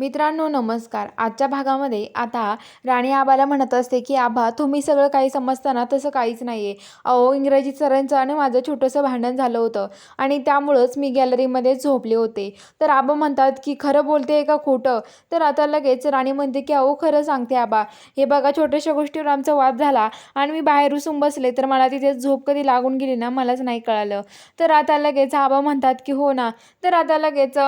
मित्रांनो नमस्कार. आजच्या भागामध्ये आता राणी आबाला म्हणत असते की आबा तुम्ही सगळं काही समजताना तसं काहीच नाही आहे अहो इंग्रजी सरांचं आणि माझं छोटंसं भांडण झालं होतं आणि त्यामुळंच मी गॅलरीमध्ये झोपले होते. तर आबा म्हणतात की खरं बोलते आहे का खोटं? तर आता लगेच राणी म्हणते की अहो खरं सांगते आबा. हे बघा छोट्याशा गोष्टीवर आमचा वाद झाला आणि मी बाहेर उसून बसले तर मला तिथे झोप कधी लागून गेली ना मलाच नाही कळालं. तर आता लगेच आबा म्हणतात की हो ना. तर आता लगेच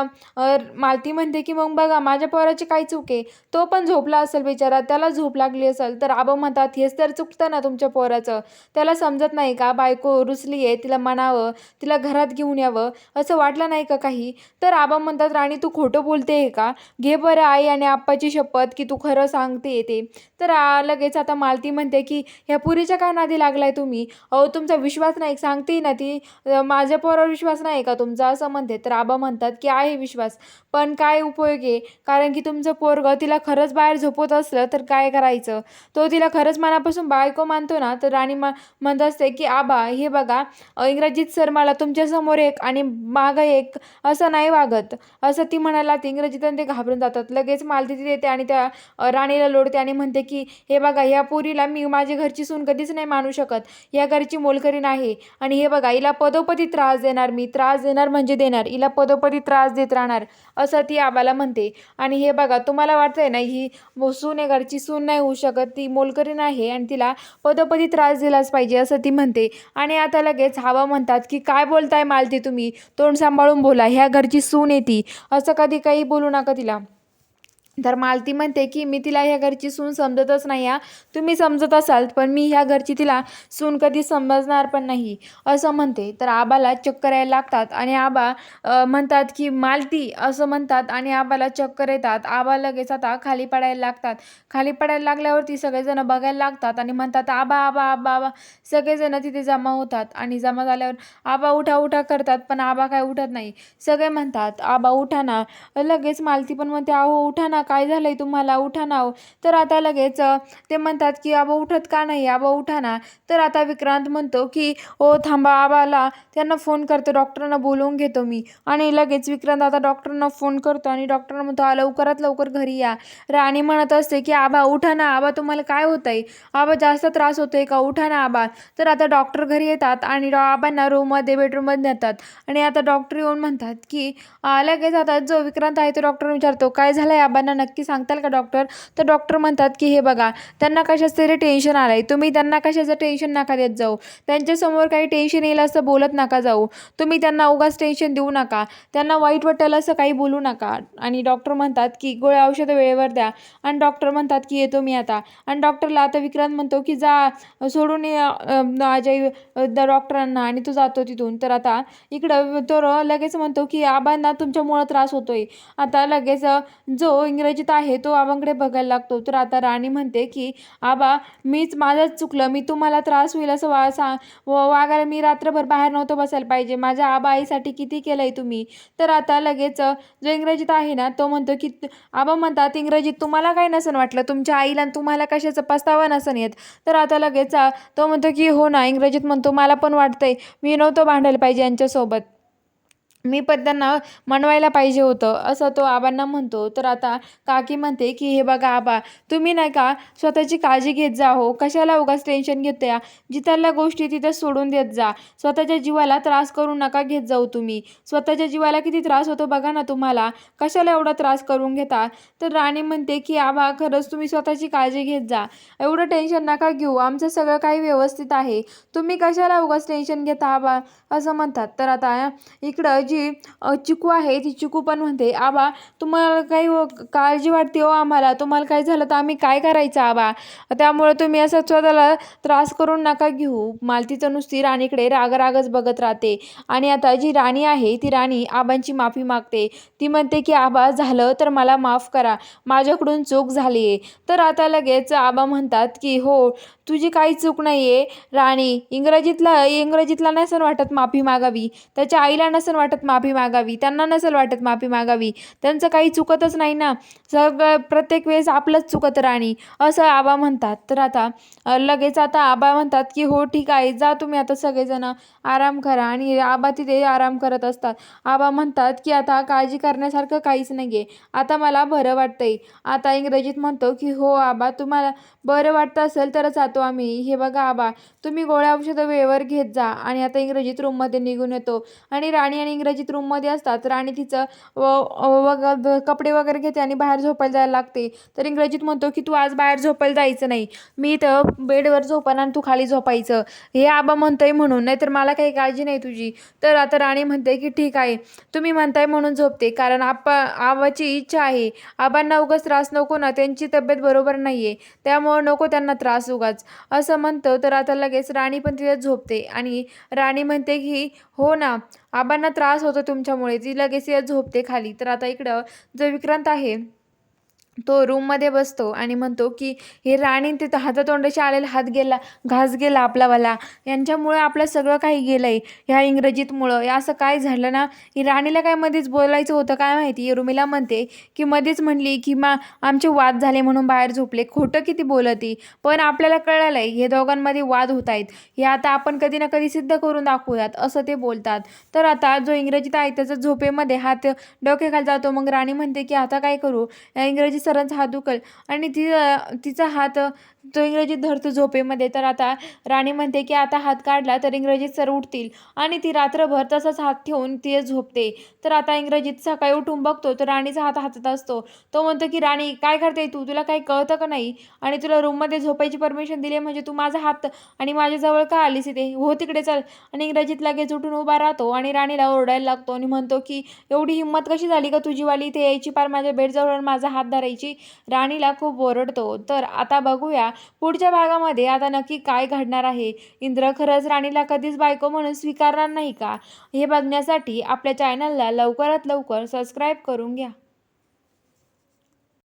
मालती म्हणते की मग बघा माझ्या माझ्या पोराची काय चूक आहे? तो पण झोपला असेल बिचारा त्याला झोप लागली असेल. तर आबा म्हणतात हेच तर चुकतं ना तुमच्या पोराचं. त्याला समजत नाही का बायको रुसली आहे तिला म्हणावं तिला घरात घेऊन यावं असं वाटलं नाही का काही? तर आबा म्हणतात राणी तू खोटं बोलते आहे का? घे बरं आई आणि आप्पाची शपथ की तू खरं सांगते ते. तर लगेच आता मालती म्हणते की ह्या पुरीच्या काय नादी लागलाय तुम्ही. अहो तुमचा विश्वास नाही सांगते ना ती. माझ्या पोरावर विश्वास नाही का तुमचा? असं म्हणते. तर आबा म्हणतात की आहे विश्वास. पण काय उपयोग आहे? कारण की तुमचं पोरगं तिला खरंच बाहेर झोपवत असलं तर काय करायचं? तो तिला खरंच मनापासून बायको मानतो ना तर राणी मा म्हणत असते की आबा हे बघा इंग्रजीत सर मला तुमच्यासमोर एक आणि मागं एक असं नाही वागत. असं ती म्हणायला ती इंग्रजीत ते घाबरून जातात. लगेच मालती ती देते आणि त्या राणीला लोडते आणि म्हणते की हे बघा ह्या पोरीला मी माझी घरची सून कधीच नाही मानू शकत. या घरची मोलकरी नाही. आणि हे बघा हिला पदोपदी त्रास देणार मी. त्रास देणार म्हणजे देणार. हिला पदोपदी त्रास देत राहणार. असं ती आबाला म्हणते. आणि हे बघा तुम्हाला वाटतंय ना ही सुनेगारची सून आहे घरची सून नाही होऊ शकत ती मोलकरीण आहे आणि तिला पदोपदी त्रास दिलाच पाहिजे असं ती म्हणते. आणि आता लगेच हवा म्हणतात की काय बोलताय मालती तुम्ही? तोंड सांभाळून बोला ह्या घरची सून येते असं कधी काही बोलू नका तिला. तर मालती म्हणते की मी तिला ह्या घरची सून समजतच नाही हा. तुम्ही समजत असाल पण मी ह्या घरची तिला सून कधी समजणार पण नाही. असं म्हणते. तर आबाला चक्कर यायला लागतात आणि आबा म्हणतात की मालती असं म्हणतात आणि आबाला चक्कर येतात. आबा लगेच आता खाली पडायला लागतात. खाली पडायला लागल्यावरती सगळेजण बघायला लागतात आणि म्हणतात आबा आबा आबा आबा. सगळेजण तिथे जमा होतात आणि जमा झाल्यावर आबा उठा उठा करतात पण आबा काय उठत नाही. सगळे म्हणतात आबा उठा ना. लगेच मालती पण म्हणते अहो उठा ना काय झालंय तुम्हाला? उठा ना हो. तर आता लगेच ते म्हणतात की आबा उठत का नाही? आबा उठा ना. तर आता विक्रांत म्हणतो की ओ थांबा आबाला. त्यांना फोन करतो डॉक्टरांना बोलवून घेतो मी. आणि लगेच विक्रांत आता डॉक्टरांना फोन करतो आणि डॉक्टर म्हणतो "आ, लवकरात लवकर घरी या. राणी म्हणत असते की आबा उठा ना. आबा तुम्हाला काय होतंय? आबा जास्त त्रास होतोय का? उठा ना आबा तर आता डॉक्टर घरी येतात आणि डॉ आबांना रूममध्ये बेडरूममध्ये नेतात. आणि आता डॉक्टर येऊन म्हणतात की लगेच आता जो विक्रांत आहे तो डॉक्टर विचारतो काय झालंय आबांना? नक्की सांगताल का डॉक्टर तर डॉक्टर म्हणतात की हे बघा त्यांना कशाचं तरी टेन्शन आलं आहे तुम्ही त्यांना कशाचं टेन्शन नका देत जाऊ. त्यांच्यासमोर काही टेन्शन येईल असं बोलत नका जाऊ. तुम्ही त्यांना उगाच टेन्शन देऊ नका. त्यांना वाईट वाटेल असं काही बोलू नका. आणि डॉक्टर म्हणतात की गोळ्या औषधं वेळेवर द्या. आणि डॉक्टर म्हणतात की येतो मी आता. आणि डॉक्टरला आता विक्रांत म्हणतो की जा सोडून ये अजय द- डॉक्टरांना आणि तो जातो तिथून. तर आता इकडं तो लगेच म्हणतो की आबांना तुमच्यामुळं त्रास होतोय. आता लगेच जो जो इंग्रजीत आहे तो आबांकडे बघायला लागतो. तर आता राणी म्हणते की आबा मीच माझंच चुकलं. मी तुम्हाला त्रास होईल असं वा सा व- वागायला मी रात्रभर बाहेर नव्हतं बसायला पाहिजे. माझ्या आबा आईसाठी किती केलं आहे तुम्ही? तर आता लगेच जो इंग्रजीत आहे ना तो म्हणतो की आबा म्हणतात इंग्रजीत तुम्हाला काय नसन वाटलं? तुमच्या आईला आणि तुम्हाला कशाचं पस्तावा नसन येत? तर आता लगेच तो म्हणतो की हो ना इंग्रजीत म्हणतो मला पण वाटतंय. मी नव्हतं भांडायला पाहिजे यांच्यासोबत. मी पण त्यांना मनवायला पाहिजे होतं. असं तो आबांना म्हणतो. तर आता काकी म्हणते की हे बघा आबा तुम्ही नाही का स्वतःची काळजी घेत जा हो. कशाला उगाच टेन्शन घेत या जिथल्या गोष्टी तिथे सोडून देत जा. स्वतःच्या जीवाला त्रास करू नका घेत जाऊ तुम्ही. स्वतःच्या जीवाला किती त्रास होतो बघा ना तुम्हाला. कशाला एवढा त्रास करून घेता? तर राणी म्हणते की आबा खरंच तुम्ही स्वतःची काळजी घेत जा. एवढं टेन्शन नका घेऊ. आमचं सगळं काही व्यवस्थित आहे. तुम्ही कशाला उगाच टेन्शन घेता आबा? असं म्हणतात. तर आता इकडं जी चिकू आहे ती चिकू पण म्हणते आबा तुम्हाला काही काळजी वाटते हो आम्हाला. तुम्हाला काय झालं तर आम्ही काय करायचं आबा? त्यामुळे तुम्ही असं स्वतःला त्रास करून नका घेऊ. मालतीचं नुसती राणीकडे राग रागच बघत राहते. आणि आता जी राणी आहे ती राणी आबांची माफी मागते. ती म्हणते की आबा झालं तर मला माफ करा. माझ्याकडून चूक झाली आहे तर आता लगेच आबा म्हणतात की हो तुझी काही चूक नाही आहे राणी इंग्रजीतला इंग्रजीतला नसेल वाटत माफी मागावी. त्याच्या आईला नसेल वाटत माफी मागावी. त्यांना नसेल वाटत माफी मागावी. त्यांचं काही चुकतच नाही ना. सगळं प्रत्येक वेळेस आपलंच चुकत राणी. असं आबा म्हणतात. तर आता लगेच आता आबा म्हणतात की हो ठीक आहे. जा तुम्ही आता सगळेजण आराम करा. आणि आबा तिथे आराम करत असतात. आबा म्हणतात की आता काळजी करण्यासारखं काहीच नाही आहे आता मला बरं वाटतंय. आता इंग्रजीत म्हणतो की हो आबा तुम्हाला बरं वाटतं असेल तरच जातो आम्ही. हे बघा आबा तुम्ही गोळ्या औषधं वेळेवर घेत जा आणि आता इंग्रजीत रूममध्ये निघून येतो. आणि राणी आणि इंग्रजीत रूममध्ये असतात. राणी तिचं व कपडे वगैरे घेते आणि बाहेर झोपायला जायला लागते. तर इंग्रजीत म्हणतो की तू आज बाहेर झोपायला जायचं नाही. मी इथं बेडवर झोपण आणि तू खाली झोपायचं. हे आबा म्हणतोय म्हणून. नाहीतर मला काही काळजी नाही तुझी. तर आता राणी म्हणते की ठीक आहे. तुम्ही म्हणताय म्हणून झोपते. कारण आपा आबाची इच्छा आहे. आबांना उगाच त्रास नको ना. त्यांची तब्येत बरोबर नाही आहे त्यामुळं नको त्यांना त्रास उगाच. असं म्हणतं. तर आता लगेच राणी पण तिथे झोपते आणि राणी म्हणते की हो ना आबांना त्रास होतो तुमच्यामुळे. ती लगेच झोपते खाली. तर आता इकडं जो विक्रांत आहे तो रूममध्ये बसतो आणि म्हणतो की हे राणी तिथं हातातोंडाशी आलेला हात गेला घास गेला आपलावाला यांच्यामुळे आपलं सगळं काही गेलं आहे ह्या इंग्रजीतमुळं. असं काय झालं ना? ही राणीला काय मध्येच बोलायचं होतं काय माहिती? रुमिला म्हणते की मध्येच म्हणली की मा आमचे वाद झाले म्हणून बाहेर झोपले. खोटं किती बोलती. पण आपल्याला कळलं आहे हे दोघांमध्ये वाद होत आहेत हे आता आपण कधी ना कधी सिद्ध करून दाखवूयात असं ते बोलतात. तर आता जो इंग्रजीत आहे त्याचा झोपेमध्ये हात डोक्याखाली जातो. मग राणी म्हणते की आता काय करू? या इंग्रजी सरांचा हात दुखल. आणि ती तिचा हात तो इंग्रजीत धरतो झोपेमध्ये. तर आता राणी म्हणते की आता हात काढला तर इंग्रजीत सर उठतील. आणि ती रात्रभर तसाच हात ठेवून ती झोपते. तर आता इंग्रजीत सकाळी उठून बघतो तर राणीचा हात हातात असतो. तो म्हणतो की राणी काय करते तू? तुला काही कळतं का नाही? आणि तुला रूममध्ये झोपायची परमिशन दिली म्हणजे तू माझा हात आणि माझ्याजवळ का आलीस इथे? हो तिकडे चल. आणि इंग्रजीत लगेच उठून उभा राहतो आणि राणीला ओरडायला लागतो आणि म्हणतो की एवढी हिंमत कशी झाली का तुझी वाली इथे यायची पार माझ्या बेडजवळ माझा हात धरायची? राणीला खूप ओरडतो. तर आता बघूया पुढच्या भागामध्ये आता नक्की काय घडणार आहे? इंद्र खरंच राणीला कधीच बायको म्हणून स्वीकारणार नाही का? हे बघण्यासाठी आपल्या चॅनलला लवकरात लवकर सबस्क्राईब करून घ्या.